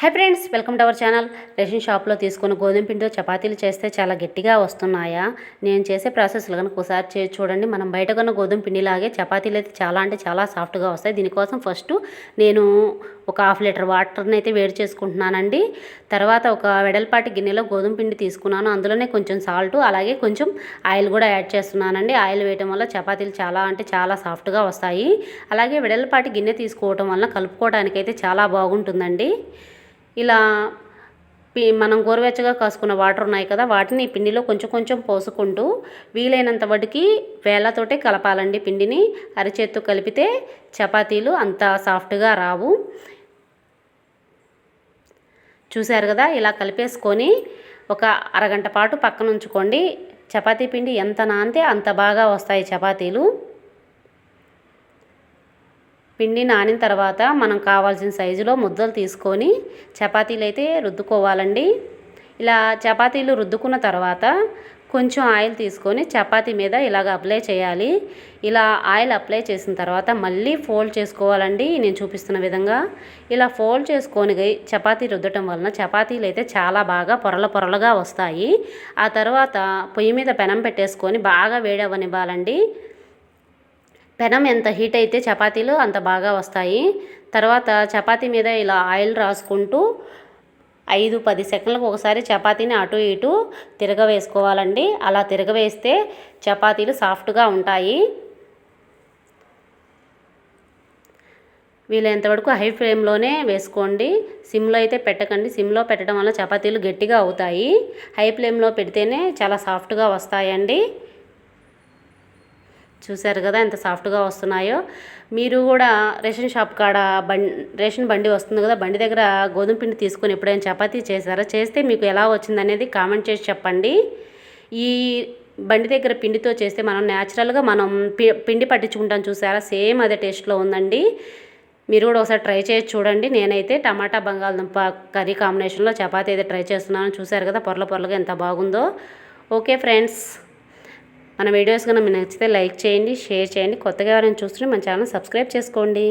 Hi friends welcome to our channel ration షాప్లో తీసుకున్న గోధుమ పిండితో చపాతీలు చేస్తే చాలా గట్టిగా వస్తున్నాయా? నేను చేసే ప్రాసెస్లో కనుక ఒకసారి చేసి చూడండి. మనం బయట కొన్న గోధుమ పిండిలాగే చపాతీలు అయితే చాలా అంటే చాలా సాఫ్ట్గా వస్తాయి. దీనికోసం ఫస్ట్ నేను ఒక హాఫ్ లీటర్ వాటర్ని అయితే వేడి చేసుకుంటున్నానండి. తర్వాత ఒక వెడల్పాటి గిన్నెలో గోధుమ పిండి తీసుకున్నాను. అందులోనే కొంచెం సాల్ట్ అలాగే కొంచెం ఆయిల్ కూడా యాడ్ చేస్తున్నానండి. ఆయిల్ వేయటం వల్ల చపాతీలు చాలా అంటే చాలా సాఫ్ట్గా వస్తాయి. అలాగే వెడల్పాటి గిన్నె తీసుకోవటం వల్ల కలుపుకోవడానికి అయితే చాలా బాగుంటుందండి. ఇలా పి మనం గోరువెచ్చగా కాసుకున్న వాటర్ ఉన్నాయి కదా వాటిని పిండిలో కొంచెం కొంచెం పోసుకుంటూ వీలైనంత వడికి వేళ్ళతోటే కలపాలండి పిండిని. అరిచేత్తో కలిపితే చపాతీలు అంత సాఫ్ట్గా రావు. చూశారు కదా ఇలా కలిపేసుకొని ఒక అరగంట పాటు పక్కన ఉంచుకోండి చపాతీ పిండి ఎంత నానితే అంత బాగా వస్తాయి చపాతీలు. పిండి నానిన తర్వాత మనం కావాల్సిన సైజులో ముద్దలు తీసుకొని చపాతీలు అయితే రుద్దుకోవాలండి. ఇలా చపాతీలు రుద్దుకున్న తర్వాత కొంచెం ఆయిల్ తీసుకొని చపాతీ మీద ఇలాగ అప్లై చేయాలి. ఇలా ఆయిల్ అప్లై చేసిన తర్వాత మళ్ళీ ఫోల్డ్ చేసుకోవాలండి. నేను చూపిస్తున్న విధంగా ఇలా ఫోల్డ్ చేసుకొని చపాతీ రుద్దటం వలన చపాతీలు అయితే చాలా బాగా పొరల పొరలుగా వస్తాయి. ఆ తర్వాత పొయ్యి మీద పెనం పెట్టేసుకొని బాగా వేడవనివ్వాలండి. పెనం ఎంత హీట్ అయితే చపాతీలు అంత బాగా వస్తాయి. తర్వాత చపాతీ మీద ఇలా ఆయిల్ రాసుకుంటూ ఐదు పది సెకండ్లకు ఒకసారి చపాతీని అటు ఇటు తిరగవేసుకోవాలండి. అలా తిరగవేస్తే చపాతీలు సాఫ్ట్గా ఉంటాయి. వీలైనంతవరకు హై ఫ్లేమ్లోనే వేసుకోండి. సిమ్లో అయితే పెట్టకండి. సిమ్లో పెట్టడం వల్ల చపాతీలు గట్టిగా అవుతాయి. హై ఫ్లేమ్లో పెడితేనే చాలా సాఫ్ట్గా వస్తాయండి. చూశారు కదా ఎంత సాఫ్ట్గా వస్తున్నాయో. మీరు కూడా రేషన్ షాప్ కాడ బండి రేషన్ బండి వస్తుంది కదా బండి దగ్గర గోధుమ పిండి తీసుకొని ఎప్పుడైనా చపాతీ చేశారా? చేస్తే మీకు ఎలా వచ్చింది అనేది కామెంట్ చేసి చెప్పండి. ఈ బండి దగ్గర పిండితో చేస్తే మనం న్యాచురల్గా మనం పిండి పట్టించుకుంటాం చూసారా సేమ్ అదే టేస్ట్లో ఉందండి. మీరు కూడా ఒకసారి ట్రై చేసి చూడండి. నేనైతే టమాటా బంగాళదుంప కర్రీ కాంబినేషన్లో చపాతీ అయితే ట్రై చేస్తున్నాను. చూసారు కదా పొరల పొరలుగా ఎంత బాగుందో. Okay friends. మన వీడియోస్ కనుక మీకు నచ్చితే లైక్ చేయండి షేర్ చేయండి. కొత్తగా ఎవరైనా చూస్తుంటే మన ఛానల్ సబ్స్క్రైబ్ చేసుకోండి.